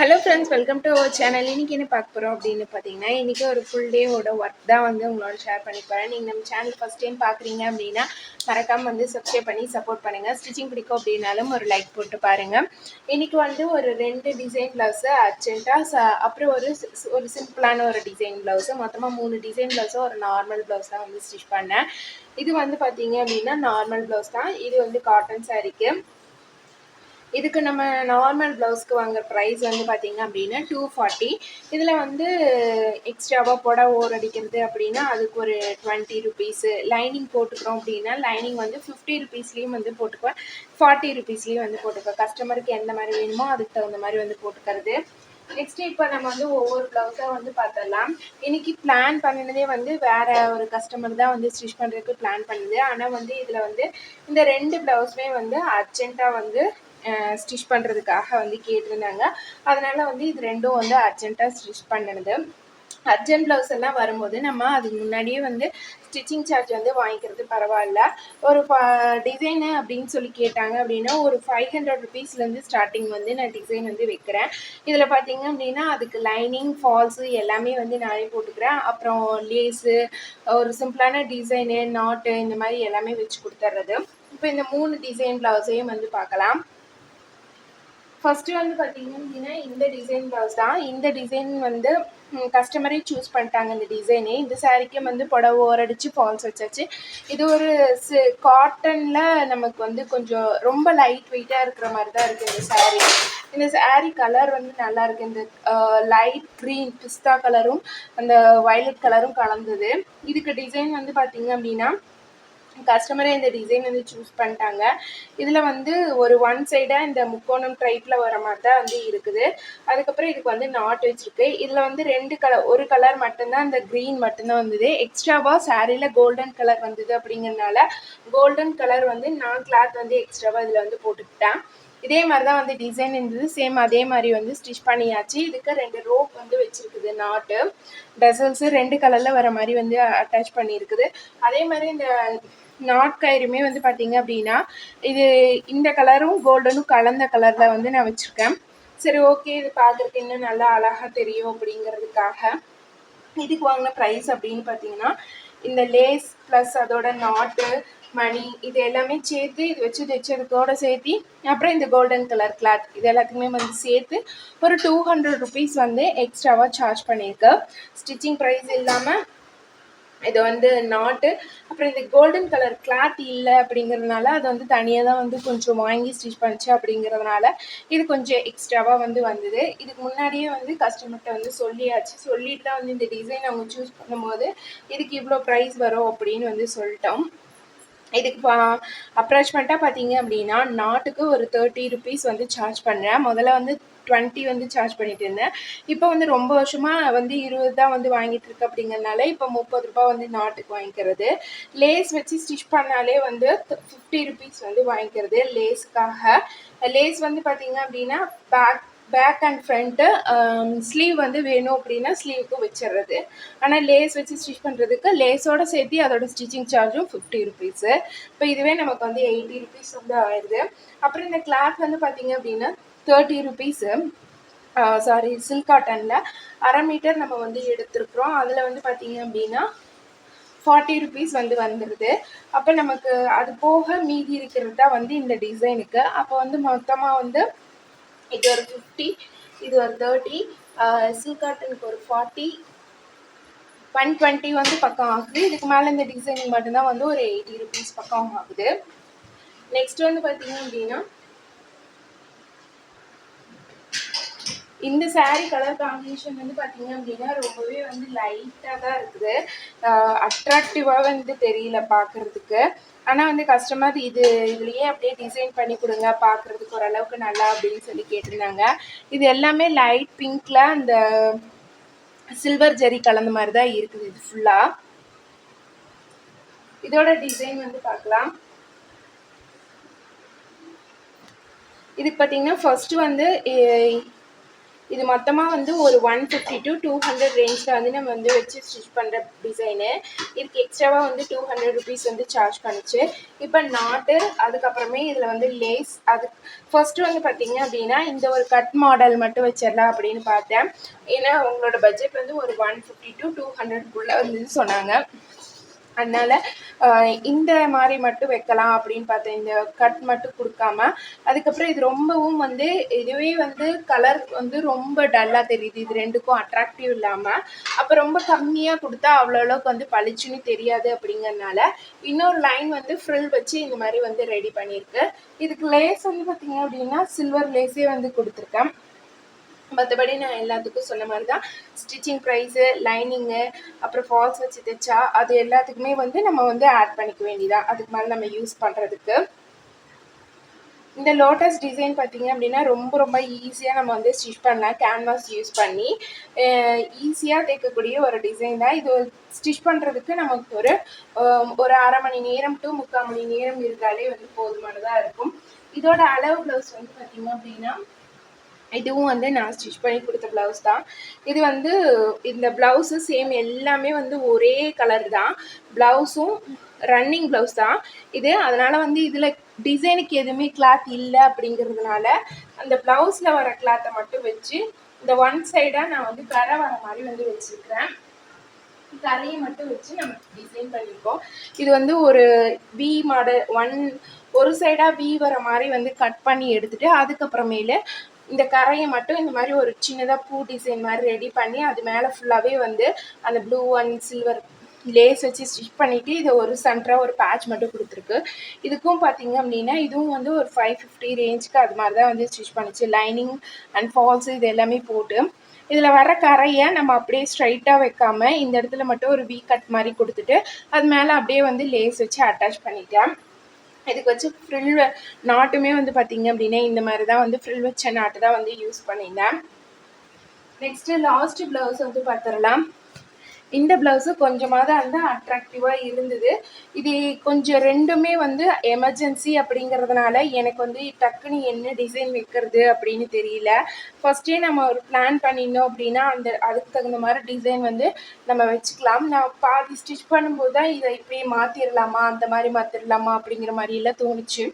Hello friends welcome to our channel இன்றைக்கி என்ன பார்க்க போகிறோம் அப்படின்னு பார்த்தீங்கன்னா இன்றைக்கி ஒரு ஃபுல் டேவோட ஒர்க் தான் வந்து உங்களோட ஷேர் பண்ணி போகிறேன் நீங்கள் நம்ம சேனல் ஃபஸ்ட் டைம் பார்க்குறீங்க அப்படின்னா மறக்காமல் வந்து சப்ஸ்கிரைப் பண்ணி சப்போர்ட் பண்ணுங்கள் ஸ்டிச்சிங் பிடிக்கும் அப்படின்னாலும் ஒரு லைக் போட்டு பாருங்கள் இன்றைக்கி வந்து ஒரு ரெண்டு டிசைன் ப்ளவுஸு அர்ஜென்ட்டாக ச அப்புறம் ஒரு சி- ஒரு சிம்பிளான ஒரு டிசைன் ப்ளவுஸு மொத்தமாக மூணு டிசைன் ப்ளவுஸும் ஒரு நார்மல் ப்ளவுஸ் தான் வந்து ஸ்டிச் பண்ணேன். இது வந்து பார்த்தீங்க அப்படின்னா நார்மல் ப்ளவுஸ் தான். இது வந்து காட்டன் சாரீக்கு இதுக்கு நம்ம நார்மல் ப்ளவுஸ்க்கு வாங்குற ப்ரைஸ் வந்து பார்த்திங்க அப்படின்னா டூ ஃபார்ட்டி இதில் வந்து எக்ஸ்ட்ராவாக புடவை ஓர் அடிக்கிறது அப்படின்னா அதுக்கு ஒரு டுவெண்ட்டி ருபீஸு லைனிங் போட்டுக்கிறோம் அப்படின்னா லைனிங் வந்து ஃபிஃப்டி ருபீஸ்லேயும் வந்து போட்டுக்குவேன். ஃபார்ட்டி ருபீஸ்லேயும் வந்து போட்டுக்குவேன். கஸ்டமருக்கு எந்த மாதிரி வேணுமோ அதுக்கு தகுந்த மாதிரி வந்து போட்டுக்கிறது. நெக்ஸ்ட் இப்போ நம்ம வந்து ஒவ்வொரு ப்ளவுஸாக வந்து பார்த்துடலாம். இன்னைக்கு பிளான் பண்ணினதே வந்து வேற ஒரு கஸ்டமர் தான் வந்து ஸ்டிச் பண்ணுறதுக்கு பிளான் பண்ணுது. ஆனால் வந்து இதில் வந்து இந்த ரெண்டு ப்ளவுஸுமே வந்து அர்ஜென்ட்டாக வந்து ஸ்டிச் பண்ணுறதுக்காக வந்து கேட்டிருந்தாங்க. அதனால் வந்து இது ரெண்டும் வந்து அர்ஜென்ட்டாக ஸ்டிச் பண்ணினது. அர்ஜென்ட் ப்ளவுஸ் எல்லாம் வரும்போது நம்ம அதுக்கு முன்னாடியே வந்து ஸ்டிச்சிங் சார்ஜ் வந்து வாங்கிக்கிறது பரவாயில்ல. ஒரு டிசைனு அப்படின்னு சொல்லி கேட்டாங்க அப்படின்னா ஒரு ஃபைவ் ஹண்ட்ரட் ருபீஸ்லேருந்து ஸ்டார்டிங் வந்து நான் டிசைன் வந்து வைக்கிறேன். இதில் பார்த்தீங்க அப்படின்னா அதுக்கு லைனிங் ஃபால்ஸு எல்லாமே வந்து நானே போட்டுக்கிறேன். அப்புறம் லேஸு ஒரு சிம்பிளான டிசைனு நாட்டு இந்த மாதிரி எல்லாமே வச்சு கொடுத்துட்றது இப்போ இந்த மூணு டிசைன் ப்ளவுஸையும் வந்து பார்க்கலாம். ஃபஸ்ட்டு வந்து பார்த்தீங்க அப்படின்னா இந்த டிசைன் ப்ளவுஸ் தான். இந்த டிசைன் வந்து கஸ்டமரே சூஸ் பண்ணிட்டாங்க இந்த டிசைனே இந்த சாரீக்கும் வந்து புடவை ஓரடிச்சு ஃபால்ஸ் வச்சாச்சு. இது ஒரு காட்டனில் நமக்கு வந்து கொஞ்சம் ரொம்ப லைட் வெயிட்டாக இருக்கிற மாதிரி தான் இருக்குது இந்த சாரீ இந்த சாரீ கலர் வந்து நல்லா இருக்குது இந்த லைட் க்ரீன் பிஸ்தா கலரும் அந்த வயலட் கலரும் கலந்தது. இதுக்கு டிசைன் வந்து பார்த்தீங்க அப்படின்னா கஸ்டமரே இந்த டிசைன் வந்து சூஸ் பண்ணிட்டாங்க. இதில் வந்து ஒரு ஒன் சைடாக இந்த முக்கோணம் டைப்பில் வர மாதிரி தான் வந்து இருக்குது. அதுக்கப்புறம் இதுக்கு வந்து நாட் வச்சுருக்கு. இதில் வந்து ரெண்டு கலர் ஒரு கலர் மட்டும்தான் இந்த க்ரீன் மட்டும்தான் வந்தது. எக்ஸ்ட்ராவாக சாரியில் கோல்டன் கலர் வந்தது அப்படிங்கிறதுனால கோல்டன் கலர் வந்து நான் கிளாத் வந்து எக்ஸ்ட்ராவாக இதில் வந்து போட்டுக்கிட்டேன். இதே மாதிரி தான் வந்து டிசைன் இருந்தது. சேம் அதே மாதிரி வந்து ஸ்டிச் பண்ணியாச்சு. இதுக்கு ரெண்டு ரோப் வந்து வச்சுருக்குது நாட்டு டசல்ஸு ரெண்டு கலரில் வர மாதிரி வந்து அட்டாச் பண்ணியிருக்குது. அதே மாதிரி இந்த நாட் கயிறுமே வந்து பார்த்தீங்க அப்படின்னா இது இந்த கலரும் கோல்டனும் கலந்த கலரில் வந்து நான் வச்சுருக்கேன். சரி ஓகே இது பார்க்குறதுக்கு இன்னும் நல்லா அழகாக தெரியும் அப்படிங்கிறதுக்காக. இதுக்கு வாங்கின ப்ரைஸ் அப்படின்னு பார்த்தீங்கன்னா இந்த லேஸ் ப்ளஸ் அதோட நாட்டு மணி இது எல்லாமே சேர்த்து இது வச்சு தைச்சதுக்கோட சேர்த்து அப்புறம் இந்த கோல்டன் கலர் கிளாத் இது எல்லாத்துக்குமே வந்து சேர்த்து ஒரு டூ ஹண்ட்ரட் ருபீஸ் வந்து எக்ஸ்ட்ராவாக சார்ஜ் பண்ணியிருக்கேன் ஸ்டிச்சிங் ப்ரைஸ் இல்லாமல் இது வந்து நாட்டு அப்புறம் இந்த கோல்டன் கலர் கிளாத் இல்லை அப்படிங்கிறதுனால அது வந்து தனியாக தான் வந்து கொஞ்சம் வாங்கி ஸ்டிச் பண்ணிச்சு அப்படிங்கிறதுனால இது கொஞ்சம் எக்ஸ்ட்ராவாக வந்து வந்தது. இதுக்கு முன்னாடியே வந்து கஸ்டமர்கிட்ட வந்து சொல்லியாச்சு. சொல்லிட்டு தான் வந்து இந்த டிசைன் அவங்க சூஸ் பண்ணும்போது இதுக்கு இவ்வளோ ப்ரைஸ் வரும் அப்படின்னு வந்து சொல்லிட்டோம். இதுக்கு அப்ராச்மெண்ட்டாக பார்த்தீங்க அப்படின்னா நாட்டுக்கு ஒரு தேர்ட்டி ருபீஸ் வந்து சார்ஜ் பண்ணுறேன் முதல்ல வந்து டுவெண்ட்டி வந்து சார்ஜ் பண்ணிட்டு இருந்தேன். இப்போ வந்து ரொம்ப வருஷமாக வந்து இருபது தான் வந்து வாங்கிட்டு இருக்கு அப்படிங்கிறதுனால இப்போ முப்பது ரூபாய் வந்து நாட்டுக்கு வாங்கிக்கிறது. லேஸ் வச்சு ஸ்டிச் பண்ணாலே வந்து ஃபிஃப்டி ருபீஸ் வந்து வாங்கிக்கிறது லேஸுக்காக. லேஸ் வந்து பார்த்தீங்க அப்படின்னா back back and front sleeve வந்து வேணும் அப்படின்னா ஸ்லீவுக்கு வச்சிடுறது ஆனால் லேஸ் வச்சு ஸ்டிச் பண்ணுறதுக்கு லேஸோட சேர்த்து அதோட ஸ்டிச்சிங் சார்ஜும் ஃபிஃப்டி ருபீஸு இப்போ இதுவே நமக்கு வந்து எயிட்டி ருபீஸ் வந்து ஆயிடுது. அப்புறம் இந்த கிளாத் வந்து பார்த்தீங்க அப்படின்னா தேர்ட்டி ருபீஸு சாரி சில்க் காட்டனில் அரை மீட்டர் நம்ம வந்து எடுத்துருக்குறோம். அதில் வந்து பார்த்தீங்க அப்படின்னா ஃபார்ட்டி ருபீஸ் வந்து வந்துடுது அப்போ நமக்கு அது போக மீதி இருக்கிறது தான் வந்து இந்த டிசைனுக்கு அப்போ வந்து மொத்தமாக வந்து இது ஒரு ஃபிஃப்டி இது ஒரு தேர்ட்டி சில்காட்டனுக்கு ஒரு ஃபார்ட்டி ஒன் டுவெண்ட்டி வந்து பக்கம் ஆகுது. இதுக்கு மேலே இந்த டிசைனிங் மட்டும்தான் வந்து ஒரு எயிட்டி ருபீஸ் பக்கம் ஆகுது. நெக்ஸ்ட் வந்து பார்த்தீங்க அப்படின்னா இந்த saree கலர் காம்பினேஷன் வந்து பார்த்தீங்க அப்படின்னா ரொம்பவே வந்து லைட்டாக தான் இருக்குது. அட்ராக்டிவாக வந்து தெரியல பார்க்குறதுக்கு ஆனால் வந்து கஸ்டமர் இது இதுலேயே அப்படியே டிசைன் பண்ணி கொடுங்க பார்க்குறதுக்கு ஓரளவுக்கு நல்லா அப்படின்னு சொல்லி கேட்டிருந்தாங்க. இது எல்லாமே லைட் பிங்க்கில் அந்த சில்வர் ஜெரி கலந்த மாதிரி தான் இருக்குது இது ஃபுல்லாக இதோட டிசைன் வந்து பார்க்கலாம் இதுக்கு பார்த்தீங்கன்னா ஃபர்ஸ்ட் வந்து இது மொத்தமாக வந்து ஒரு one fifty to two hundred ரேஞ்சில் வந்து நம்ம வந்து வச்சு ஸ்டிச் பண்ணுற டிசைனு இதுக்கு எக்ஸ்ட்ராவாக வந்து டூ ஹண்ட்ரட் ருபீஸ் வந்து சார்ஜ் பண்ணுச்சு. இப்போ நாட்டு அதுக்கப்புறமே இதில் வந்து லேஸ் அது ஃபர்ஸ்ட்டு வந்து பார்த்தீங்க அப்படின்னா இந்த ஒரு கட் மாடல் மட்டும் வச்சிடலாம் அப்படின்னு பார்த்தேன். ஏன்னா உங்களோட பட்ஜெட் வந்து ஒரு ஒன் ஃபிஃப்டி டு டூ ஹண்ட்ரட்குள்ளே வந்து சொன்னாங்க. அதனால் இந்த மாதிரி மட்டும் வைக்கலாம் அப்படின்னு பார்த்தேன். இந்த கட் மட்டும் கொடுக்காம. அதுக்கப்புறம் இது ரொம்பவும் வந்து இதுவே வந்து கலர் வந்து ரொம்ப டல்லாக தெரியுது. இது ரெண்டுக்கும் அட்ராக்டிவ் இல்லாமல் அப்போ ரொம்ப கம்மியாக கொடுத்தா அவ்வளோ அளவுக்கு வந்து பளிச்சுன்னு தெரியாது அப்படிங்கிறதுனால இன்னொரு லைன் வந்து ஃப்ரில் வச்சு இந்த மாதிரி வந்து ரெடி பண்ணியிருக்கு. இதுக்கு லேஸ் வந்து பார்த்தீங்க அப்படின்னா சில்வர் லேஸே வந்து கொடுத்துருக்கேன். மற்றபடி நான் எல்லாத்துக்கும் சொன்ன மாதிரி தான் ஸ்டிச்சிங் ப்ரைஸு லைனிங்கு அப்புறம் ஃபால்ஸ் வச்சு தைச்சா அது எல்லாத்துக்குமே வந்து நம்ம வந்து ஆட் பண்ணிக்க வேண்டியதான் அதுக்கு மேலே நம்ம யூஸ் பண்ணுறதுக்கு இந்த லோட்டஸ் டிசைன் பார்த்தீங்க அப்படின்னா ரொம்ப ரொம்ப ஈஸியாக நம்ம வந்து ஸ்டிச் பண்ணலாம். கேன்வாஸ் யூஸ் பண்ணி ஈஸியாக தைக்கக்கூடிய ஒரு டிசைன் தான். இது ஸ்டிச் பண்ணுறதுக்கு நமக்கு ஒரு ஒரு அரை மணி நேரம் டு முக்கால் மணி நேரம் இருந்தாலே வந்து போதுமானதாக இருக்கும். இதோட அளவு ப்ளவுஸ் வந்து பார்த்தீங்க அப்படின்னா இதுவும் வந்து நான் ஸ்டிச் பண்ணி கொடுத்த ப்ளவுஸ் தான். இது வந்து இந்த ப்ளவுஸு சேம் எல்லாமே வந்து ஒரே கலர் தான். ப்ளவுஸும் ரன்னிங் ப்ளவுஸ் தான். இது அதனால் வந்து இதில் டிசைனுக்கு எதுவுமே கிளாத் இல்லை அப்படிங்கிறதுனால அந்த ப்ளவுஸில் வர கிளாத்தை மட்டும் வச்சு இந்த ஒன் சைடாக நான் வந்து கரை வர மாதிரி வந்து வச்சுருக்கிறேன். கரையை மட்டும் வச்சு நம்ம டிசைன் பண்ணியிருக்கோம் இது வந்து ஒரு வி மாடல் ஒன் ஒரு சைடாக வி வர மாதிரி வந்து கட் பண்ணி எடுத்துகிட்டு அதுக்கப்புறமேலு இந்த கரையை மட்டும் இந்த மாதிரி ஒரு சின்னதாக பூ டிசைன் மாதிரி ரெடி பண்ணி அது மேலே ஃபுல்லாகவே வந்து அந்த ப்ளூ அண்ட் சில்வர் லேஸ் வச்சு ஸ்டிச் பண்ணிவிட்டு இதை ஒரு சென்டராக ஒரு பேட்ச் மட்டும் கொடுத்துருக்கு. இதுக்கும் பார்த்தீங்க அப்படின்னா இதுவும் வந்து ஒரு ஃபைவ் ஃபிஃப்டி ரேஞ்சுக்கு அது மாதிரி தான் வந்து ஸ்டிச் பண்ணிச்சு. லைனிங் அண்ட் ஃபால்ஸு இது எல்லாமே போட்டு இதில் வர கரையை நம்ம அப்படியே ஸ்ட்ரைட்டாக வைக்காமல் இந்த இடத்துல மட்டும் ஒரு வீ கட் மாதிரி கொடுத்துட்டு அது மேலே அப்படியே வந்து லேஸ் வச்சு அட்டாச் பண்ணிட்டேன். இதுக்கு வச்சு ஃப்ரில் நாட்டுமே வந்து பார்த்திங்க அப்படின்னா இந்த மாதிரி தான் வந்து ஃப்ரில் வச்ச நாட்டு தான் வந்து யூஸ் பண்ணியிருந்தேன். நெக்ஸ்ட்டு லாஸ்ட் ப்ளவுஸ் வந்து பார்த்துடலாம் இந்த ப்ளவுஸு கொஞ்சமாவது அந்த அட்ராக்டிவாக இருந்தது. இது கொஞ்சம் ரெண்டுமே வந்து எமர்ஜென்சி அப்படிங்கிறதுனால எனக்கு வந்து டக்குன்னு என்ன டிசைன் வைக்கிறது அப்படின்னு தெரியல. ஃபஸ்ட்டே நம்ம ஒரு பிளான் பண்ணியிருந்தோம் அப்படின்னா அந்த அதுக்கு தகுந்த மாதிரி டிசைன் வந்து நம்ம வச்சுக்கலாம். நான் பாதி ஸ்டிச் பண்ணும்போது தான் இதை இப்படியே மாற்றிடலாமா அந்த மாதிரி மாற்றிடலாமா அப்படிங்கிற மாதிரியெல்லாம் தோணுச்சு.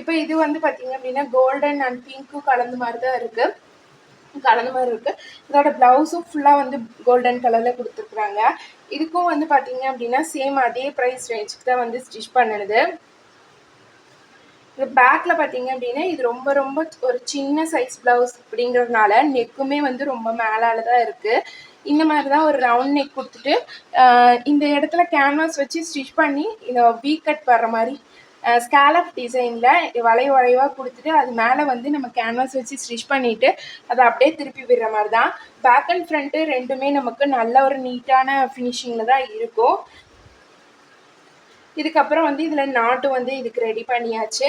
இப்போ இது வந்து பார்த்திங்க அப்படின்னா கோல்டன் அண்ட் பிங்க்கும் கலந்த மாதிரி தான் இருக்குது கலந்த மாதிரி இருக்குது இதோட ப்ளவுஸும் ஃபுல்லாக வந்து கோல்டன் கலரில் கொடுத்துருக்குறாங்க. இதுக்கும் வந்து பார்த்தீங்க அப்படின்னா சேம் அதே ப்ரைஸ் ரேஞ்சுக்கு தான் வந்து ஸ்டிச் பண்ணுது. இது பேக்கில் பார்த்தீங்க அப்படின்னா இது ரொம்ப ரொம்ப ஒரு சின்ன சைஸ் ப்ளவுஸ் அப்படிங்கிறதுனால நெக்குமே வந்து ரொம்ப மேலால் தான் இருக்குது இந்த மாதிரி தான் ஒரு ரவுண்ட் நெக் கொடுத்துட்டு இந்த இடத்துல கேன்வாஸ் வச்சு ஸ்டிச் பண்ணி இந்த வீ கட் வர்ற மாதிரி ஸ்கேலப் டிசைனில் வளை வளைவாக கொடுத்துட்டு அது மேலே வந்து நம்ம கேன்வாஸ் வச்சு ஸ்டிச் பண்ணிவிட்டு அதை அப்படியே திருப்பி விடுற மாதிரி தான் பேக் அண்ட் ஃப்ரண்ட்டு ரெண்டுமே நமக்கு நல்ல ஒரு நீட்டான ஃபினிஷிங்கில் தான் இருக்கும். இதுக்கப்புறம் வந்து இதில் நாட்டு வந்து இதுக்கு ரெடி பண்ணியாச்சு.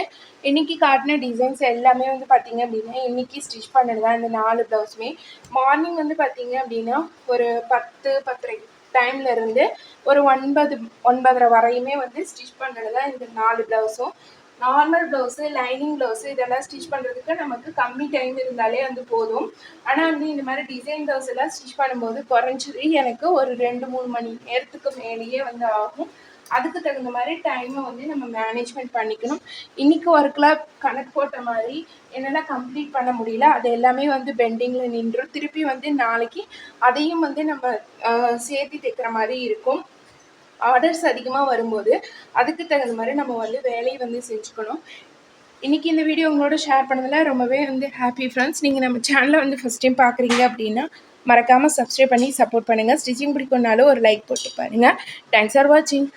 இன்றைக்கி காட்டின டிசைன்ஸ் எல்லாமே வந்து பார்த்திங்க அப்படின்னா இன்றைக்கி ஸ்டிச் பண்ணது தான் இந்த நாலு ப்ளவுஸுமே மார்னிங் வந்து பார்த்திங்க அப்படின்னா ஒரு பத்து பத்தரை டைம்ல இருந்து ஒரு ஒன்பது ஒன்பதரை வரையுமே வந்து ஸ்டிச் பண்ணுறது தான் இந்த நாலு ப்ளவுஸும் நார்மல் ப்ளவுஸு லைனிங் ப்ளவுஸு இதெல்லாம் ஸ்டிச் பண்ணுறதுக்கு நமக்கு கம்மி டைம் இருந்தாலே வந்து போதும். ஆனால் வந்து இந்த மாதிரி டிசைன் ப்ளவுஸ் எல்லாம் ஸ்டிச் பண்ணும்போது குறைஞ்சது எனக்கு ஒரு ரெண்டு மூணு மணி நேரத்துக்கு மேலேயே வந்து ஆகும். அதுக்கு தகுந்த மாதிரி டைமை வந்து நம்ம மேனேஜ்மெண்ட் பண்ணிக்கணும். இன்றைக்கி ஒர்க்கில் கணக்கு போட்ட மாதிரி என்னென்ன கம்ப்ளீட் பண்ண முடியல அது எல்லாமே வந்து பெண்டிங்கில் நின்றும். திருப்பி வந்து நாளைக்கு அதையும் வந்து நம்ம சேர்த்து தைக்கிற மாதிரி இருக்கும். ஆர்டர்ஸ் அதிகமாக வரும்போது அதுக்கு தகுந்த மாதிரி நம்ம வந்து வேலையை வந்து செஞ்சுக்கணும். இன்றைக்கி இந்த வீடியோ உங்களோட ஷேர் பண்ணதில் ரொம்பவே வந்து ஹாப்பி ஃப்ரெண்ட்ஸ் நீங்கள் நம்ம சேனலை வந்து ஃபஸ்ட் டைம் பார்க்குறீங்க அப்படின்னா மறக்காமல் சப்ஸ்கிரைப் பண்ணி சப்போர்ட் பண்ணுங்கள் ஸ்டிச்சிங் பிடிக்கும்னாலும் ஒரு லைக் போட்டு பாருங்கள் தேங்க்ஸ் ஃபார் வாட்சிங்